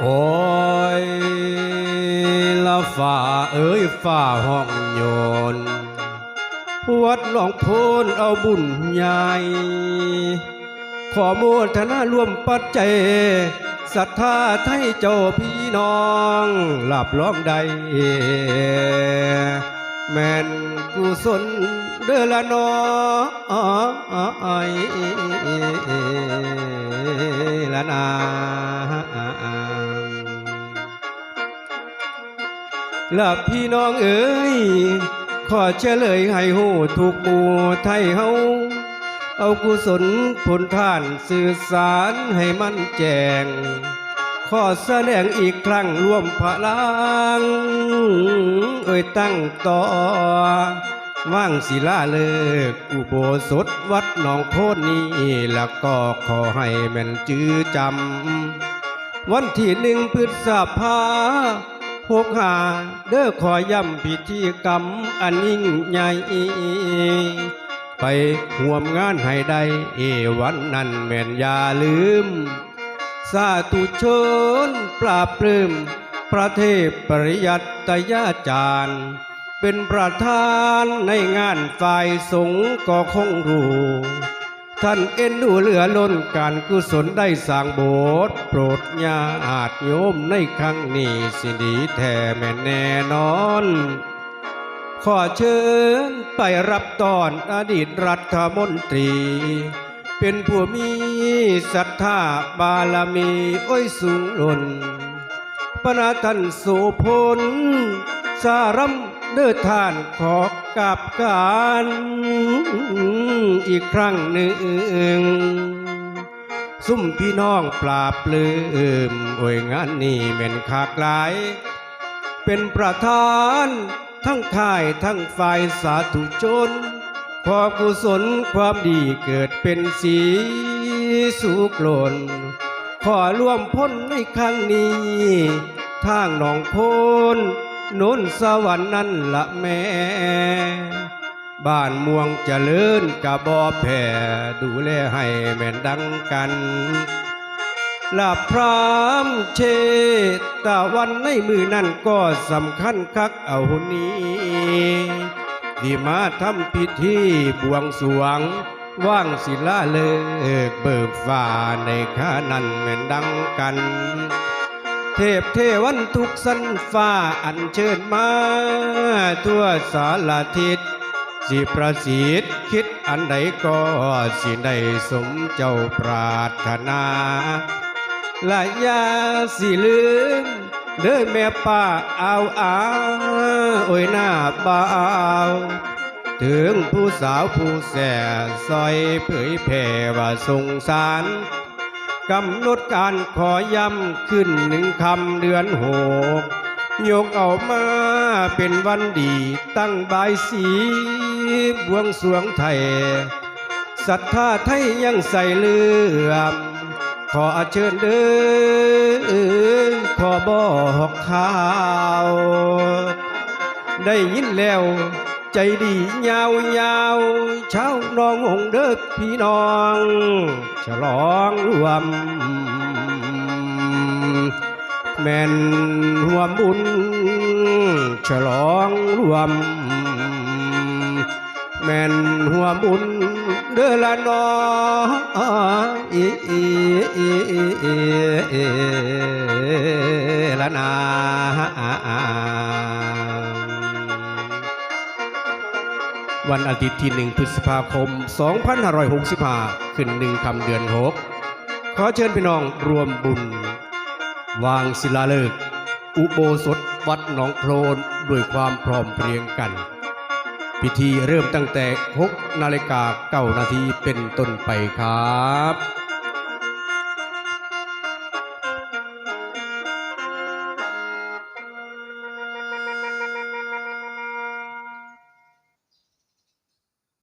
โอ้ยละฝ่าเอ้ยฝ่าห้องโยน วัดหลวงพูนเอาบุญใหญ่ ขอโมทนาร่วมปัจเจศรัทธาไทยเจ้าพี่น้องหลับร้องใด แม่นกุศลเดอละนอไอ ละพี่น้องเอ๋ยขอเฉลยให้หูถูกหมู่ไทยเฮาเอากุศลผลท่านสื่อสารให้มันแจง ขอแสดงอีกครั้งร่วมพลัง เอ่ยตั้งต่อ ว่างศิลาเลิกอุโบสถวัดหนองโพนนี้แล้วก็ขอให้แม่นจื้อจำ วันที่หนึ่งพฤษภา หกหาเด้อขอย้ำพิธีกรรมอันยิ่งใหญ่ ไปห่วมงานให้ได้เอวันนั้นแม่นอย่าลืม สาธุชนปราบปลื้มพระเทพปริยัตยาจารย์ เป็นประธานในงานฝ่ายสงฆ์ก็คงรู้ ท่านเอ็นดูเหลือล้นการกุศลได้สร้างโบสถ์โปรดญาติโยมในครั้งนี้สิดีแท้แม่นแน่นอน ขอเชิญไปรับตอนอดีตรัฐมนตรี เป็นผู้มีศรัทธาบารมีอ้ยสูงล้นปนาท่านโสุพลสารัม เด้อท่านขอกราบการอีกครั้งหนึ่ง ซุ่มพี่น้องปราบปลืมโอ้ยงานนี้แม่นคากหลาย เป็นประธานทั้งค่ายทั้งฝ่ายสาธุชน ขอกุศลความดีเกิดเป็นสีสุกลน ขอร่วมพ้นในครั้งนี้ ทางหนองโพน น้นสวรรค์นั่นละแม่ บ้านม่วงจเจริญกะบอแผ่ดูแลให้แม่นดังกันลาพรามเชตะวันในมือนั่นก็สำคัญคักเอานี้ที่มาทำพิธีบวงสรวง ว่างศิลาเลิกเบิกฟ้าในข้านั้นแม่นดังกัน เทพเทวันทุกสันฟ้าอันเชิญมา ทั่วสารทิศสิประสิทธิ์คิดอันใดก็สิได้สมเจ้าปรารถนาและยาสิลืมเด้อแม่ป้าเอาอาโอ้ยหน้าบ่าวถึงผู้สาวผู้แส่ซอยเผยแผ่ว่าสงสาร กำหนดการขอย้ำขึ้นหนึ่งคำเดือนหกยกเอามาเป็นวันดีตั้งบายสีบวงสรวงไทยศรัทธาไทยยังใส่เลื่อมขอเชิญเด้อขอบอกข่าว ได้ยินแล้ว ใจดียาวยาวๆชาวน้ององเด้อพี่น้องฉลองรวม แม่นรวมบุญฉลองรวม แม่นหัวบุญเด้อละนออีอีอีอีอีอีละนา วันอาทิตย์ที่หนึ่งพฤษภาคม 2565 ขึ้นหนึ่งคำเดือนหกขอเชิญพี่น้องรวมบุญ วางศิลาฤกษ์อุโบสถวัดหนองโคลนด้วยความพร้อมเพรียงกัน พิธีเริ่มตั้งแต่ 6 นาฬิกาเก้านาทีเป็นต้นไปครับ